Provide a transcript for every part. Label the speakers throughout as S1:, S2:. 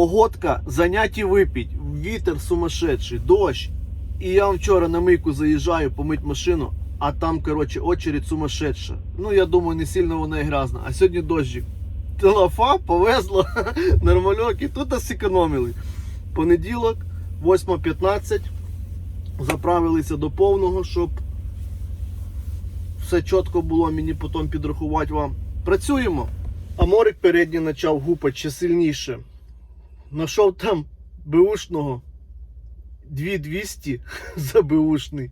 S1: Погодка, заняті випіть, вітер сумасшедший, дощ. І я вам вчора на мийку заїжджаю помить машину, а там, коротше, очередь сумасшедша. Ну, я думаю, не сильно вона і грязна. А сьогодні дощик. Телефа повезло, нормальок, і тут зекономили. Понеділок, 8.15. Заправилися до повного, щоб все чітко було, мені потім підрахувати вам. Працюємо. А Морик передній почав гупати ще сильніше. Нашов там беушного 2200 за беушний.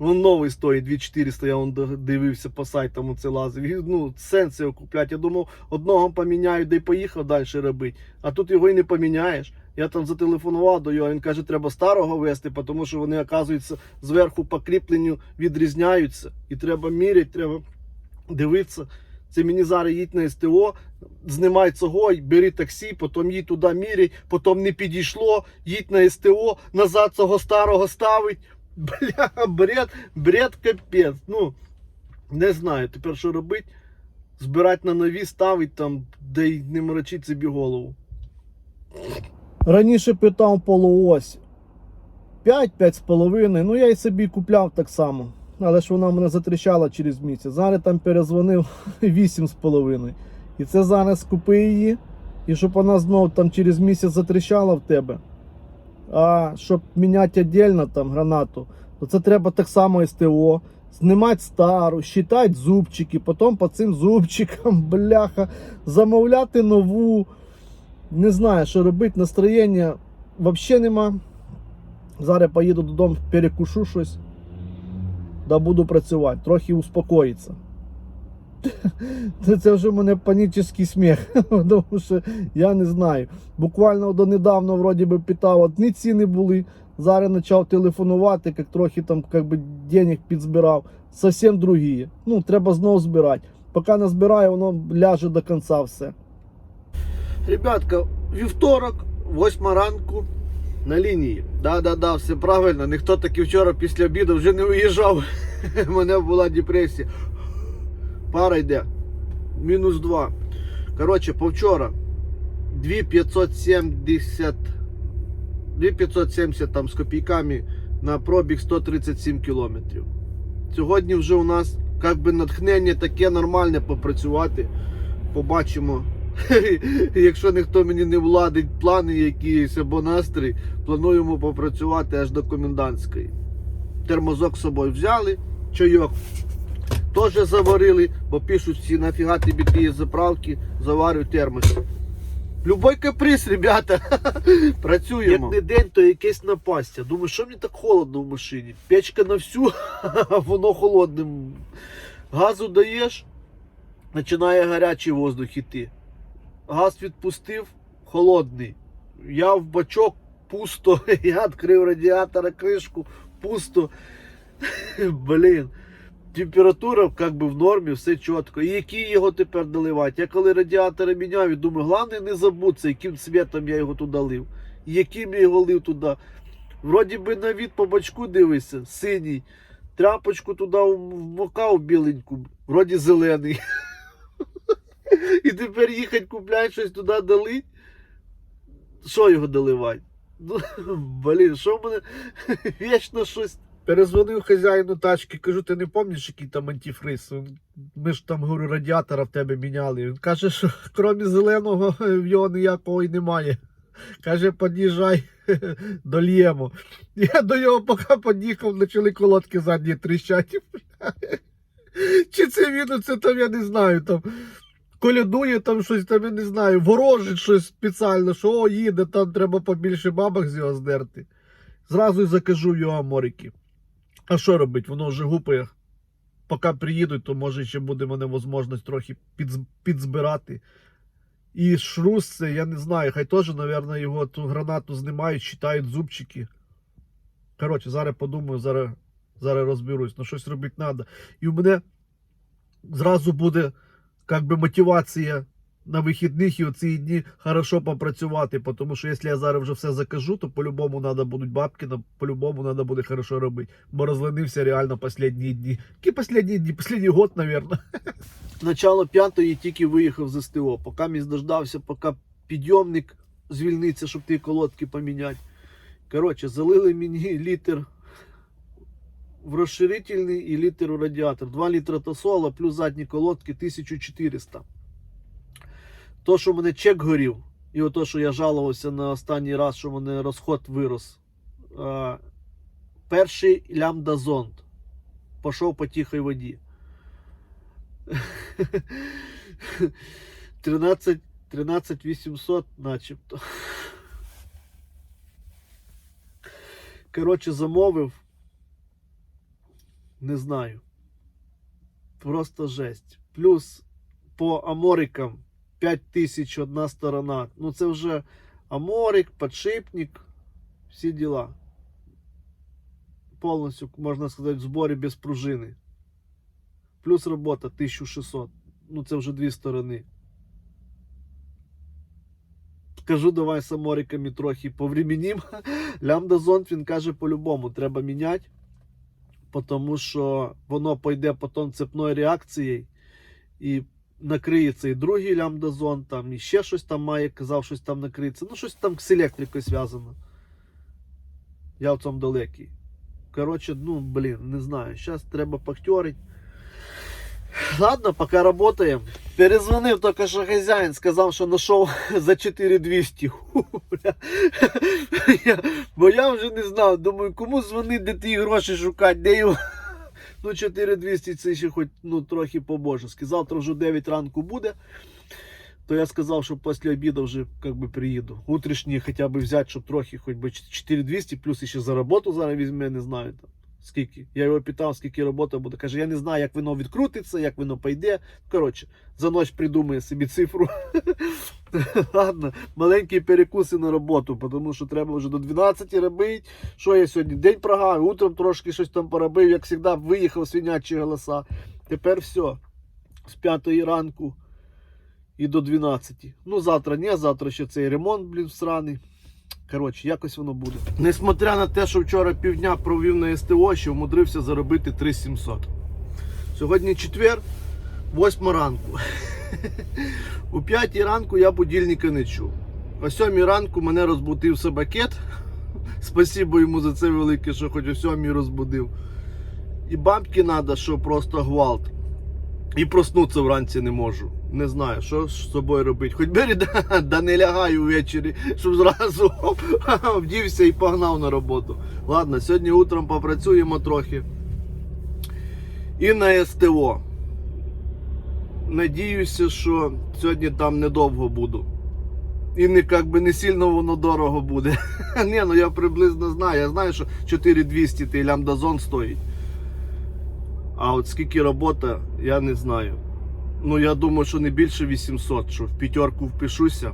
S1: Він новий стоїть 2400, я вон дивився по сайтам оце лазив. І, Ну, сенс його купляти. Я думав, одного поміняю, де й поїхав далі робити. А тут його і не поміняєш. Я там зателефонував до його, він каже, треба старого вести, тому що вони, оказується, зверху по кріпленню відрізняються. І треба міряти, треба дивитися. Це мені зараз їдь на СТО, знімай цього, бери таксі, потім їдь туди міряй, потім не підійшло, їдь на СТО, назад цього старого ставить. Бля, бред, бред капець. Ну, не знаю, тепер що робити. Збирати на нові, ставить там, де й не морочить собі голову. Раніше питав полуось 5-5,5. Ну я й собі купляв так само. Але ж вона мене затріщала через місяць. Зараз там перезвонив 8,5. І це зараз купи її. І щоб вона знову там через місяць затріщала в тебе. А щоб міняти віддільно там гранату, то це треба так само СТО. Знімати стару, считати зубчики, потім по цим зубчикам, бляха, замовляти нову. Не знаю, що робити, настроєння взагалі нема. Зараз поїду додому, перекушу щось. Да буду працювати, трохи успокоїться. Це, вже в мене панічний сміх, тому що я не знаю. Буквально донедавна вроді би питав, одні ціни були. Зараз почав телефонувати, як трохи там як би, денег підзбирав. Совсем другі. Ну, треба знову збирати. Поки не збираю, воно ляже до кінця все. Ребятка, вівторок, 8 ранку на лінії. Да-да-да, все правильно. Ніхто таки вчора після обіду вже не виїжджав. У мене була депресія. Пара йде. Мінус 2. Коротше, повчора 2570 2570 там з копійками на пробіг 137 кілометрів. Сьогодні вже у нас як би натхнення таке нормальне попрацювати. Побачимо. Якщо ніхто мені не владить плани якісь або настрій, плануємо попрацювати аж до комендантської. Термозок з собою взяли, чайок теж заварили, бо пишуть всі нафіга тобі ті заправки, заварюю термос. Любой каприз, ребята. Працюємо. Як не день, то якесь напастя. Думаю, що мені так холодно в машині? Печка на всю, воно холодним. Газу даєш, починає гарячий воздух іти. Газ відпустив, холодний. Я в бачок пусто. Я відкрив радіатора кришку, пусто. Блін. Температура как би в нормі, все чітко. І який його тепер доливати? Я коли радіатори міняв, думаю, головне не забутися, яким цвітом я його туди лив. Яким я його лив туди. Вроді би на від по бачку дивишся, синій. Тряпочку туди вмокав біленьку, вроді зелений. І тепер їхати купляти щось туди дали. Що його доливати? Ну, блін, що в мене вічно щось. Перезвонив хазяїну тачки, кажу, ти не пам'ятаєш, який там антифриз? Ми ж там говорю, радіатора в тебе міняли. Він каже, що крім зеленого в його ніякого й немає. Каже, під'їжджай, дольємо. Я до його поки під'їхав, почали колодки задні тріщати. Чи це він, це там я не знаю. там Колядує там щось, там я не знаю, ворожить щось спеціально, що о, їде, там треба побільше бабок з його здерти. Зразу й закажу його морики. А що робить? Воно вже гупає. Поки приїдуть, то може ще буде мене можливість трохи підз- підзбирати. І шрус це, я не знаю, хай теж, мабуть, його ту гранату знімають, читають зубчики. Коротше, зараз подумаю, зараз, зараз розберусь. Ну щось робити треба. І у мене зразу буде как би мотивація на вихідних і оці дні хорошо попрацювати. Тому що якщо я зараз вже все закажу, то по-любому треба будуть бабки, по-любому треба буде хорошо робити. Бо розленився реально останні дні. Які останні дні? Останній год, мабуть. Начало п'ятої тільки виїхав з СТО. Поки місь дождався, поки підйомник звільнитися, щоб ті колодки поміняти. Коротше, залили мені літр в розширительний і літр у радіатор. 2 літра тосола плюс задні колодки 1400. То, що в мене чек горів, і ото, що я жалувався на останній раз, що в мене розход вирос. А, перший лямбда-зонд. Пішов по тихій воді. 13, 13 начебто. Коротше, замовив. Не знаю. Просто жесть. Плюс по аморикам 5000 одна сторона. Ну це вже аморик, подшипник, всі діла. Повністю, можна сказати, в зборі без пружини. Плюс робота 1600. Ну це вже дві сторони. Кажу, давай з амориками трохи повременім. Лямбда зонд він каже по-любому, треба міняти. Тому що воно пойде потім цепною реакцією і накриється і другий лямбда-зон, там і ще щось там має, казав, щось там накриється. Ну, щось там з електрикою зв'язано. Я в цьому далекий. Коротше, ну, блін, не знаю. Зараз треба пахтерить. Ладно, поки працюємо. Перезвонив тільки що хазяїн, сказав, що знайшов за 4200. Ху, бля. Я, бо я вже не знав. Думаю, кому дзвонити, де ті гроші шукати, де його. Ну, 4200 це ще хоч ну, трохи по-божески. Завтра вже 9 ранку буде. То я сказав, що після обіду вже как би, приїду. Утрішні хоча б взяти, щоб трохи хоч би 4200, плюс ще за роботу зараз візьме, не знаю там. Скільки. Я його питав, скільки роботи буде. Каже, я не знаю, як воно відкрутиться, як воно пойде. Коротше, за ніч придумає собі цифру. Ладно, маленькі перекуси на роботу, тому що треба вже до 12 робити. Що я сьогодні? День прогав, утром трошки щось там поробив, як завжди, виїхав свинячі голоса. Тепер все. З 5 ранку і до 12. Ну, завтра ні, завтра ще цей ремонт, блін, сраний. Коротше, якось воно буде. Несмотря на те, що вчора півдня провів на СТО, ще вмудрився заробити 3700. Сьогодні четвер, 8 ранку. У 5 ранку я будильника не чув. О 7 ранку мене розбудив собакет. Спасибо йому за це велике, що хоч о 7 розбудив. І бабки треба, що просто гвалт. І проснутися вранці не можу. Не знаю, що з собою робити. Хоч бери, да, да не лягаю ввечері, щоб зразу вдівся і погнав на роботу. Ладно, сьогодні утром попрацюємо трохи. І на СТО. Надіюся, що сьогодні там недовго буду. І не як би не сильно воно дорого буде. Ні, ну я приблизно знаю. Я знаю, що 4200 той лямбдазон стоїть. А от скільки робота, я не знаю. Ну, я думаю, що не більше 800, що в п'ятерку впишуся.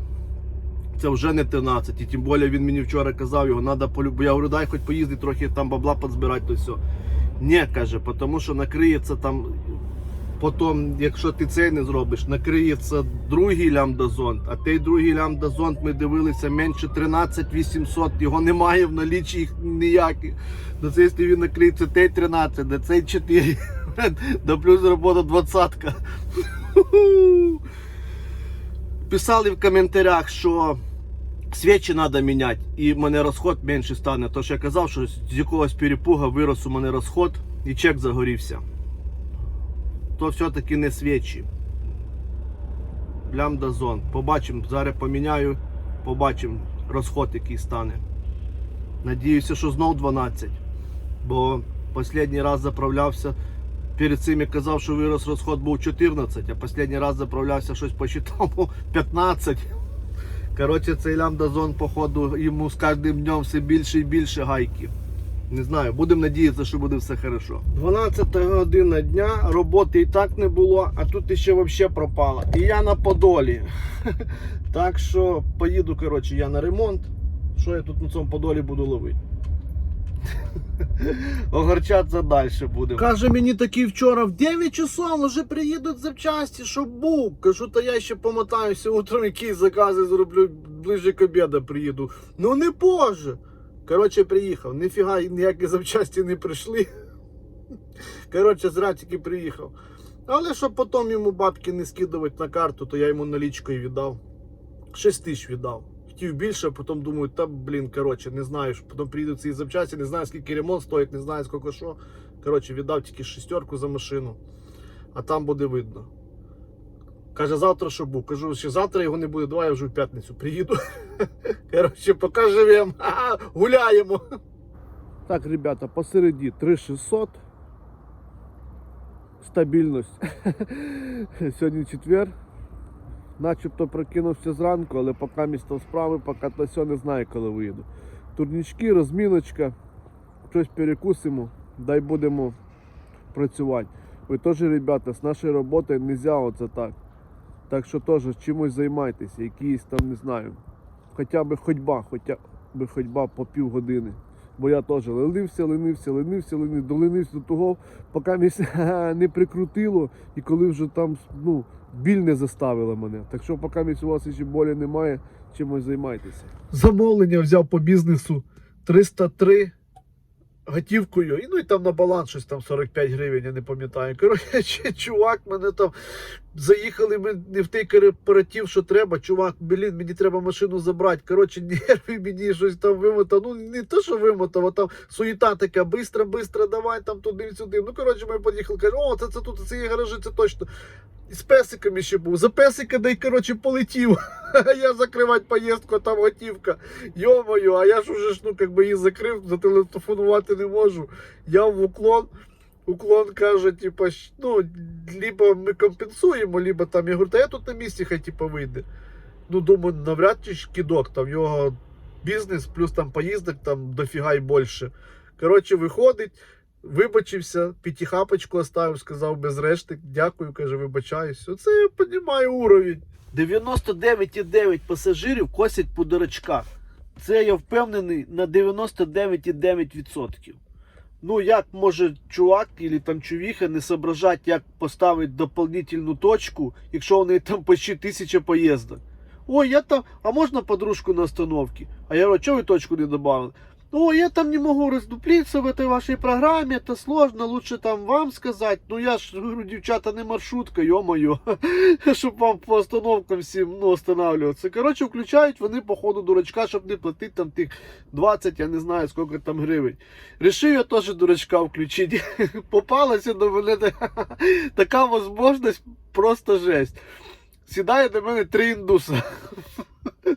S1: Це вже не 13. І тим більше він мені вчора казав, його треба полюбити. Я говорю, дай хоч поїздити трохи там бабла підзбирати, то все. Ні, каже, тому що накриється там. Потім, якщо ти це не зробиш, накриється другий лямбдазон, а той другий лямбдазон ми дивилися менше 13 800, його немає в налічі їх ніяких. До це якщо він накриється той 13, до цей 4, до плюс робота 20. Писали в коментарях, що свічі треба міняти і в мене розход менше стане. Тож я казав, що з якогось перепуга вирос у мене розход і чек загорівся то все-таки не свічі. Лямбда-зон. Побачимо, зараз поміняю, побачимо розход, який стане. Надіюся, що знов 12. Бо останній раз заправлявся. Перед цим я казав, що вирос розход був 14, а останній раз заправлявся щось посчитав, був 15. Коротше, цей лямбда-зон, походу, йому з кожним днем все більше і більше гайки. Не знаю, будемо надіятися, що буде все хорошо. 12 година дня, роботи і так не було, а тут ще взагалі пропало. І я на Подолі. Так що поїду, коротше, я на ремонт. Що я тут на цьому Подолі буду ловити? Огорчатися далі будемо. Каже мені такий вчора в 9 часов вже приїдуть запчасті, щоб був. Кажу, то я ще помотаюся утром, якісь закази зроблю, ближче к обіду приїду. Ну не позже. Коротше, приїхав. Ніфіга ніякі запчасті не прийшли. Коротше, зря приїхав. Але щоб потім йому бабки не скидувати на карту, то я йому налічкою віддав. 6 тисяч віддав. Хотів більше, а потім думаю, та блін, коротше, не знаю, потім приїдуть ці запчасті, не знаю, скільки ремонт стоїть, не знаю, скільки що. Коротше, віддав тільки шестерку за машину, а там буде видно. Каже, завтра що був. Кажу, що завтра його не буде, давай я вже в п'ятницю приїду. Коротше, поки живемо, гуляємо. Так, ребята, посередині 3600. Стабільність. Сьогодні четвер. Начебто прокинувся зранку, але поки місто справи, поки то все не знаю, коли виїду. Турнічки, розміночка, щось перекусимо, дай будемо працювати. Ви теж, ребята, з нашої роботи не можна оце так. Так що теж чимось займайтеся, якісь там, не знаю, хоча б ходьба, хоча б ходьба по півгодини. Бо я теж ленився, ленився, ленився, ленився, доленився до того, поки місце не прикрутило, і коли вже там ну, біль не заставила мене. Так що, поки місць у вас ще болі немає, чимось займайтеся. Замовлення взяв по бізнесу 303 готівкою, і ну і там на баланс щось там 45 гривень, я не пам'ятаю. Коротше, чувак, мене там заїхали ми не в той кооператив, що треба. Чувак, блін, мені треба машину забрати. Коротше, нерви мені щось там вимотав. Ну не то, що вимотав, а там суєта така, бистро, бистро, давай там туди-сюди. Ну, коротше, ми поїхали, кажу, о, це, це тут, це є гаражі, це точно. І з песиками ще був. За песика, да й коротше, полетів. Я закривати поїздку, там готівка. Йо-моє, а я ж уже ж, ну, как би її закрив, зателефонувати не можу. Я в уклон. Уклон каже, типа, ну, либо ми компенсуємо, либо там. Я говорю, та я тут на місці хай типа вийде. Ну, думаю, навряд чи ж кидок, там його бізнес, плюс там поїздок там дофіга й більше. Коротше, виходить, вибачився, п'ятихапочку оставив, сказав без решти. Дякую, каже, вибачаюсь. Оце я піднімаю уровень. 99,9 пасажирів косять по дурачках. Це я впевнений на 99,9%. Ну, як може чувак или там чувіха не соображать, як поставити дополнительну точку, якщо у неї там почти тисяча поїздок. Ой, я там, а можна подружку на остановці? А я говорю, чого ви точку не добавили? Ой, я там не могу раздуплиться в этой вашей программе, это сложно, лучше там вам сказать. Ну я ж говорю, дівчата, не маршрутка, ё-моё, щоб вам по остановкам всім ну, останавливаться. Коротше, включають вони по ходу дурачка, щоб не платити там тих 20, я не знаю, скільки там гривень. Рішив я теж дурачка включити. Попалася до мене та- така можливість, просто жесть. Сідає до мене три індуса.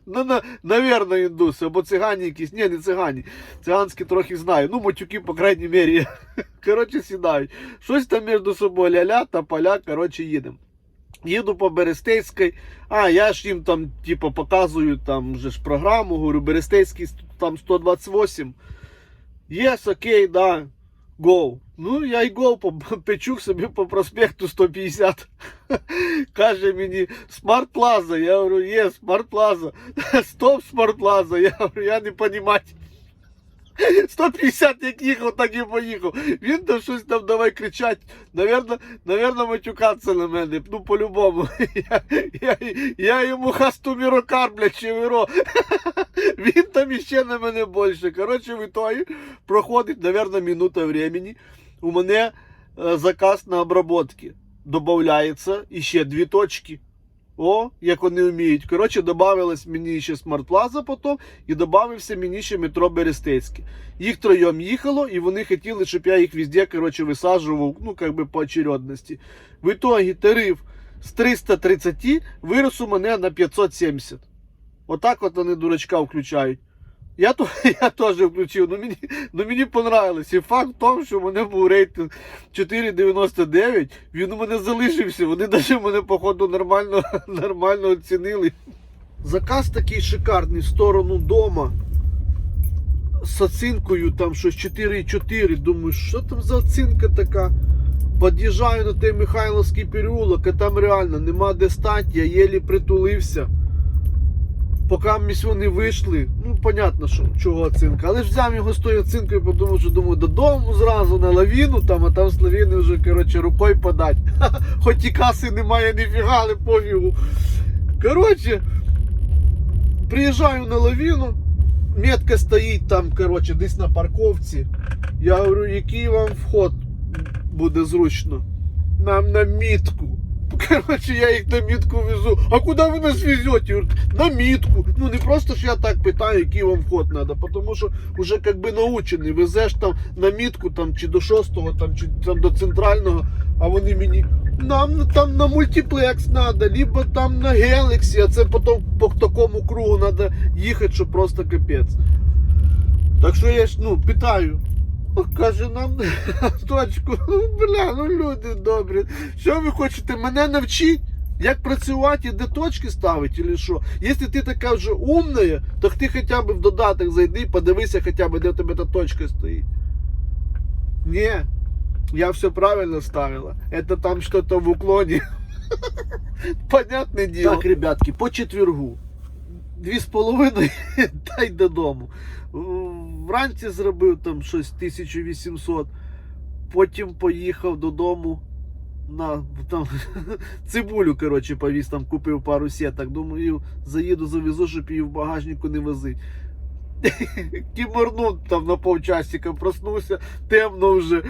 S1: Ну, на, навірно, індуси, або цигані якісь. Ні, не цигані. Циганські трохи знаю. Ну, матюки, по крайній мірі. Коротше, сідають. Щось там між собою ля-ля та поля, коротше, їдемо. Їду по Берестейській. А, я ж їм там, типу, показую там вже ж програму, говорю, Берестейський там 128. Єс, окей, да. Гоу. Ну, я й гоу по- печу собі по проспекту 150. Каже мені Смарт Плаза. Я говорю, є Смарт Плаза. Стоп, Смарт Плаза. Я говорю, я не розумію. 150 як їхав, так і поїхав. Він там щось там давай кричать. Навірно, навірно матюкатися на мене. Ну, по-любому. Я, я, я йому хасту мірокар, блядь, чевіро. Він там іще на мене більше. Коротше, в ітогі проходить, навірно, минута времени. У мене е, заказ на обработки. Добавляється іще дві точки. О, як вони вміють. Коротше, додавилось мені ще Смарт Плаза потім і додався мені ще метро Берестейське. Їх троєм їхало, і вони хотіли, щоб я їх везде, коротше, висаджував, ну, як би по очередності. В итоге тариф з 330 вирос у мене на 570. Отак от вони дурачка включають. Я, то, я теж включив, ну мені, ну мені понравилось. І факт в тому, що в мене був рейтинг 4,99, він у мене залишився. Вони навіть мене, походу, нормально, нормально оцінили. Заказ такий шикарний в сторону дома. З оцінкою там щось 4,4. Думаю, що там за оцінка така? Під'їжджаю на той Михайловський переулок, а там реально нема де стати, я єлі притулився. Поки вони вийшли, ну понятно, що чого оцінка. Але ж взяв його з тою оцінкою, подумав, що думаю, додому зразу на лавіну, там, а там з лавіни вже коротше, рукою подать. Хоч і каси немає, ніфіга, але пофігу. Коротше, приїжджаю на лавіну, метка стоїть там, коротше, десь на парковці. Я говорю, який вам вход буде зручно? Нам на мітку. Коротше, я їх на мітку везу. А куди ви нас везете? На мітку. Ну не просто ж я так питаю, який вам вход треба, тому що вже як би научений. Везеш там на мітку там, чи до шостого, там, чи там до центрального, а вони мені. Нам там на мультиплекс треба, либо там на Galaxy, а це потім по такому кругу треба їхати, що просто капець. Так що я ж ну, питаю. Каже, нам точку. Бля, ну люди добрі. Що ви хочете мене навчити? Як працювати і де точки ставити, чи що? Якщо ти така вже умна, то ти хоча б в додаток зайди, подивися хоча б, де в тебе та точка стоїть. Ні, я все правильно ставила. Это там что-то в уклоне. Понятне діло. Так, ребятки, по четвергу. Дві з половиною та й додому. Вранці зробив там щось 1800, потім поїхав додому на там цибулю, коротше, повіз, там купив пару сеток. Думаю, заїду, завезу, щоб її в багажнику не возить. Кіморнув там на полчасика, проснувся, темно вже.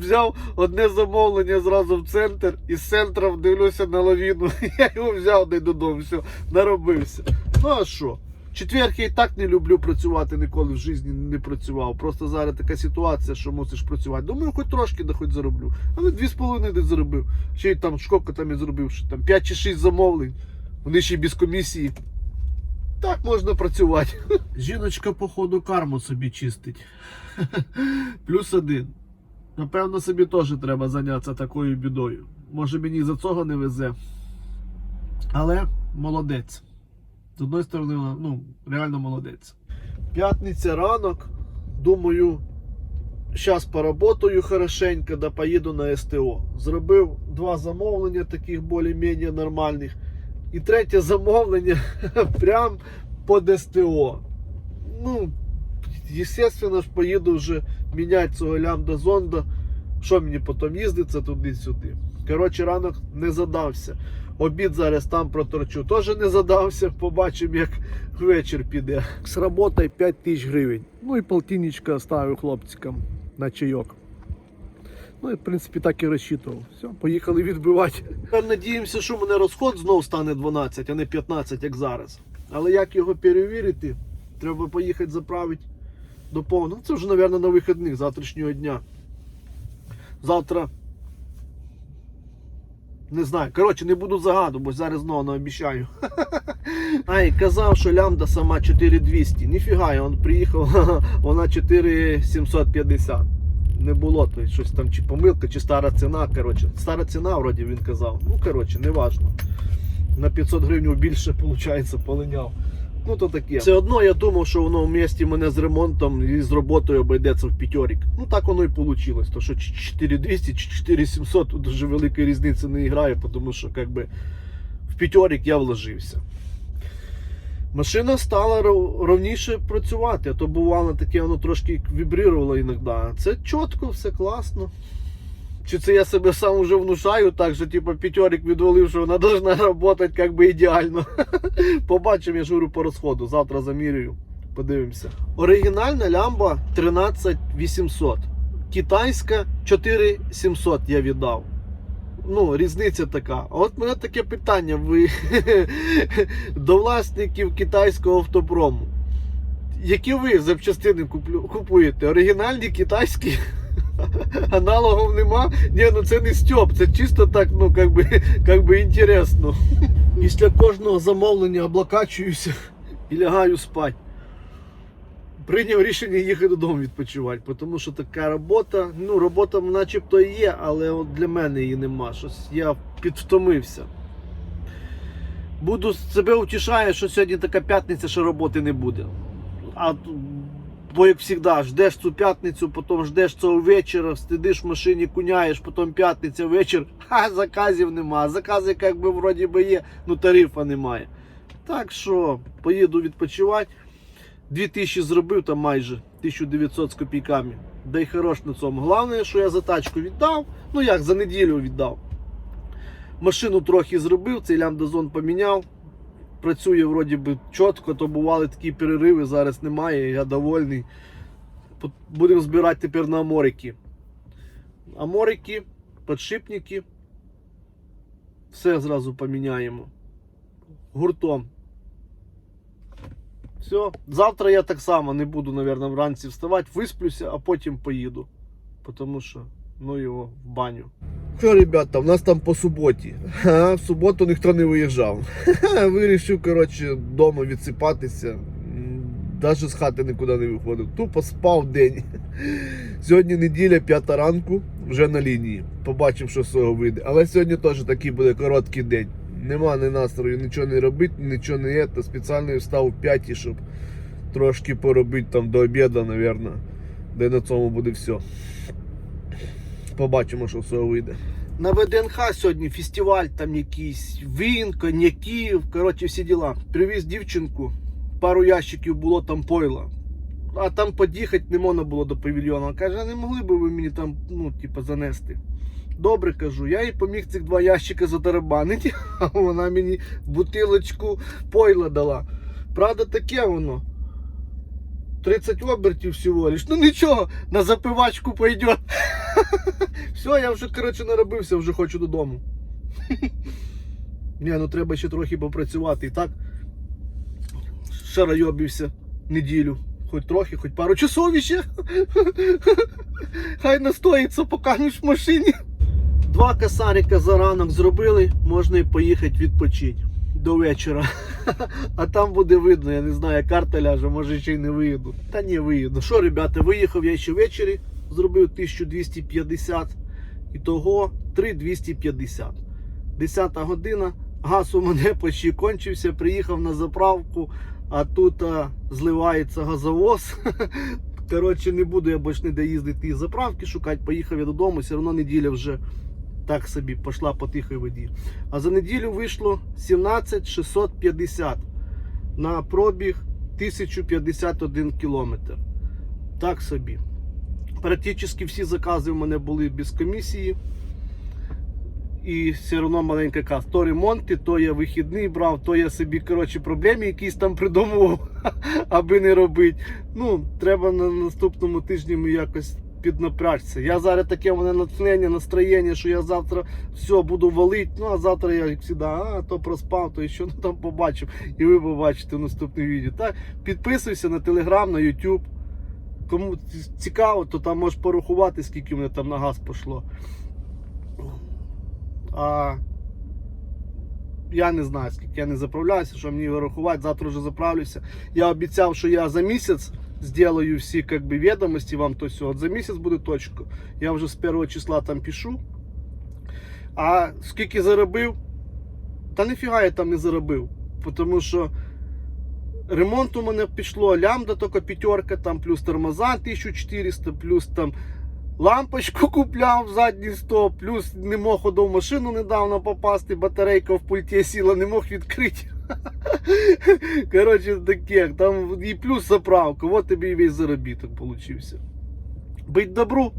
S1: Взяв одне замовлення зразу в центр і з центра дивлюся на лавіну. Я його взяв де додому, все, наробився. Ну а що? Четверг я і так не люблю працювати, ніколи в житті не працював. Просто зараз така ситуація, що мусиш працювати. Думаю, хоч трошки да хоч зароблю. Але дві з половиною десь заробив. Ще й там шкока там я зробив, що там 5 чи 6 замовлень. Вони ще й без комісії. Так можна працювати. Жіночка, походу, карму собі чистить. Плюс один. Напевно, собі теж треба зайнятися такою бідою. Може мені за цього не везе. Але молодець. З одної сторони, ну, реально молодець. П'ятниця ранок. Думаю, зараз поработаю хорошенько, да поїду на СТО. Зробив два замовлення таких більш-менш нормальних. І третє замовлення прям під СТО. Ну, естественно ж, поїду вже міняти цього лямбда зонда. Що мені потім їздиться туди-сюди. Коротше, ранок не задався. Обід зараз там проторчу. Теж не задався. Побачимо, як вечір піде. З роботи 5 тисяч гривень. Ну і полтинничка ставив хлопчикам на чайок. Ну і в принципі так і розчитував. Все, поїхали відбивати. Тепер надіємося, що мене розход знов стане 12, а не 15, як зараз. Але як його перевірити, треба поїхати заправити до повного. Це вже, мабуть, на вихідних завтрашнього дня. Завтра. Не знаю. Коротше, не буду загадувати, бо зараз знову не обіцяю. Ай, казав, що лямбда сама 4200. Ніфіга, я приїхав, вона 4750. Не було то щось там, чи помилка, чи стара ціна. Коротше, стара ціна, вроді він казав. Ну, коротше, не важно. На 500 гривень більше, виходить, полиняв. Ну то таке. Все одно я думав, що воно в місті мене з ремонтом і з роботою обійдеться в п'ятьорік. Ну так воно і вийшло. То що 4200 чи 4700 тут дуже великої різниці не грає, тому що как би, в п'ятьорік я вложився. Машина стала ровніше працювати, а то бувало таке, воно трошки вібрировало іноді. Це чітко, все класно. Чи це я себе сам вже внушаю, так що типу п'ятьорік відвалив, що вона повинна працювати як би ідеально. Побачимо, я ж по розходу. Завтра замірюю. Подивимося. Оригінальна лямба 13800. Китайська 4700 я віддав. Ну, різниця така. А от мене таке питання ви до власників китайського автопрому. Які ви запчастини куплю- купуєте? Оригінальні китайські? Аналогов нема. Ні, ну це не стьоп, це чисто так, ну как би, как би інтересно. Після кожного замовлення облакачуюся і лягаю спати. Прийняв рішення їхати додому відпочивати, тому що така робота, ну робота начебто є, але от для мене її нема. Щось я підвтомився. Буду себе утішаю, що сьогодні така п'ятниця, що роботи не буде. А Бо як завжди, ждеш цю п'ятницю, потім ждеш цього вечора, сидиш в машині, куняєш, потім п'ятниця вечір, а заказів нема. Закази як би вроді би є, ну тарифа немає. Так що поїду відпочивати. 2000 зробив там майже 1900 з копійками. Да й хорош на цьому. Головне, що я за тачку віддав. Ну як, за неділю віддав. Машину трохи зробив, цей лямбдазон поміняв працює вроді би чітко, то бували такі перериви, зараз немає, я довольний. Будемо збирати тепер на аморики. Аморики, підшипники. Все зразу поміняємо. Гуртом. Все. Завтра я так само не буду, мабуть, вранці вставати, висплюся, а потім поїду. Тому що, ну його в баню. Що, ребята, в нас там по суботі. А, в суботу ніхто не виїжджав. Вирішив, коротше, вдома відсипатися. Навіть з хати нікуди не виходив. Тупо спав день. Сьогодні неділя, п'ята ранку, вже на лінії. Побачимо, що з цього вийде. Але сьогодні теж такий буде короткий день. Нема ні настрою, нічого не робити, нічого не є. Та спеціально встав в п'ятій, щоб трошки поробити там до обіду, мабуть. Де на цьому буде все. Побачимо, що цього вийде. На ВДНХ сьогодні фестиваль там якийсь, він, коньяків, коротше, всі діла. Привіз дівчинку, пару ящиків було там пойла. А там під'їхати не можна було до павільйону. Каже, не могли би ви мені там, ну, типу, занести. Добре кажу, я їй поміг цих два ящика затарабанити, а вона мені бутилочку пойла дала. Правда, таке воно. 30 обертів всього лиш. Ну нічого, на запивачку пойдет. Все, я вже, коротше, наробився, вже хочу додому. Ні, ну треба ще трохи попрацювати. І так шарайобився неділю. Хоч трохи, хоч пару часов іще. Хай настоїться, поки в машині. Два касарика за ранок зробили, можна і поїхати відпочити до вечора. А там буде видно, я не знаю, карта ляже, може ще й не виїду. Та ні, виїду. Що, ребята, виїхав я ще ввечері, зробив 1250. Ітого 3250. 10 година. Газ у мене почти кончився. Приїхав на заправку, а тут а, зливається газовоз. Коротше, не буду я більше ніде їздити і заправки шукати. Поїхав я додому, все одно неділя вже так собі пішла по тихій воді. А за неділю вийшло 17650 на пробіг 1051 кілометр. Так собі. Практично всі закази в мене були без комісії. І все одно маленька каз. То ремонти, то я вихідний брав, то я собі коротше, проблеми якісь там придумував, аби не робити. Ну, треба на наступному тижні ми якось піднапрячся. Я зараз таке мене натхнення, настроєння, що я завтра все буду валити. Ну а завтра я як завжди, а то проспав, то що ну, там побачив. І ви побачите в наступному відео. Так, підписуйся на телеграм, на YouTube. Кому цікаво, то там можеш порахувати, скільки мене там на газ пішло. А я не знаю, скільки я не заправляюся, що мені його рахувати, завтра вже заправлюся. Я обіцяв, що я за місяць сделаю всі как бы, відомості вам то все. От за місяць буде точка. Я вже з 1 числа там пишу. А скільки заробив? Та ніфіга я там не заробив. Тому що ремонт у мене пішло, лямда тільки п'ятерка, там плюс тормоза 1400, плюс там лампочку купляв задній стоп, плюс не мог ходив в машину недавно попасти, батарейка в пульті сіла, не мог відкрити. Коротше, таке, там і плюс заправка, от тобі і весь заробіток получився. Быть добру,